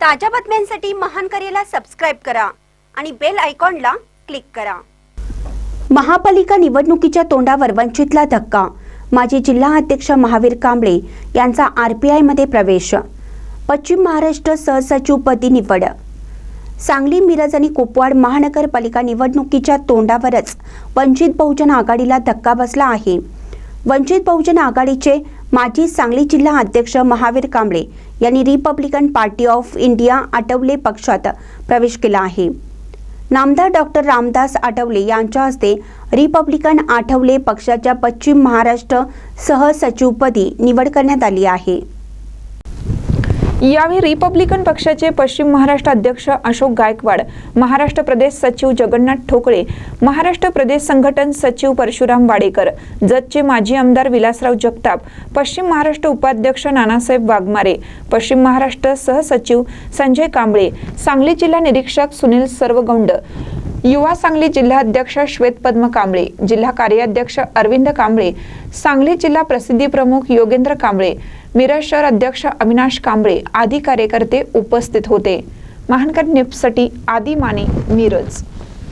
ताज्या बातम्यांसाठी महान करेला सबस्क्राईब करा आणि बेल आयकॉनला क्लिक करा. महापालिका निवडणुकीच्या तोंडावर वंचितला धक्का. माजी जिल्हा अध्यक्ष महावीर कांबळे यांचा आर पी आयमध्ये प्रवेश. पश्चिम महाराष्ट्र सहसचिवपदी निवड. सांगली मिरज आणि कुपवाड महानगरपालिका निवडणुकीच्या तोंडावरच वंचित बहुजन आघाडीला धक्का बसला आहे. वंचित बहुजन आघाडीचे माजी सांगली जिल्हा अध्यक्ष महावीर कांबळे यांनी Republican Party of India Athawale पक्षात प्रवेश केला आहे. नामदार डॉक्टर रामदास आठवले यांच्या हस्ते रिपब्लिकन आठवले पक्षाच्या पश्चिम महाराष्ट्र सहसचिवपदी निवड करण्यात आली आहे. यावेळी रिपब्लिकन पक्षाचे पश्चिम महाराष्ट्र अध्यक्ष अशोक गायकवाड महाराष्ट्र प्रदेश सचिव जगन्नाथ ठोकळे महाराष्ट्र प्रदेश संघटन सचिव परशुराम वाडेकर जतचे माजी आमदार विलासराव जगताप पश्चिम महाराष्ट्र उपाध्यक्ष नानासाहेब वाघमारे पश्चिम महाराष्ट्र सहसचिव संजय कांबळे सांगली जिल्हा निरीक्षक सुनील सर्वगौंड युवा सांगली जिल्हाध्यक्ष श्वेत पद्म कांबळे जिल्हा कार्याध्यक्ष अरविंद कांबळे सांगली जिल्हा प्रसिद्धी प्रमुख योगेंद्र कांबळे मिरज शहर अध्यक्ष अविनाश कांबळे आदी कार्यकर्ते उपस्थित होते. महानकर निप्ससाठी आदी माने मिरज.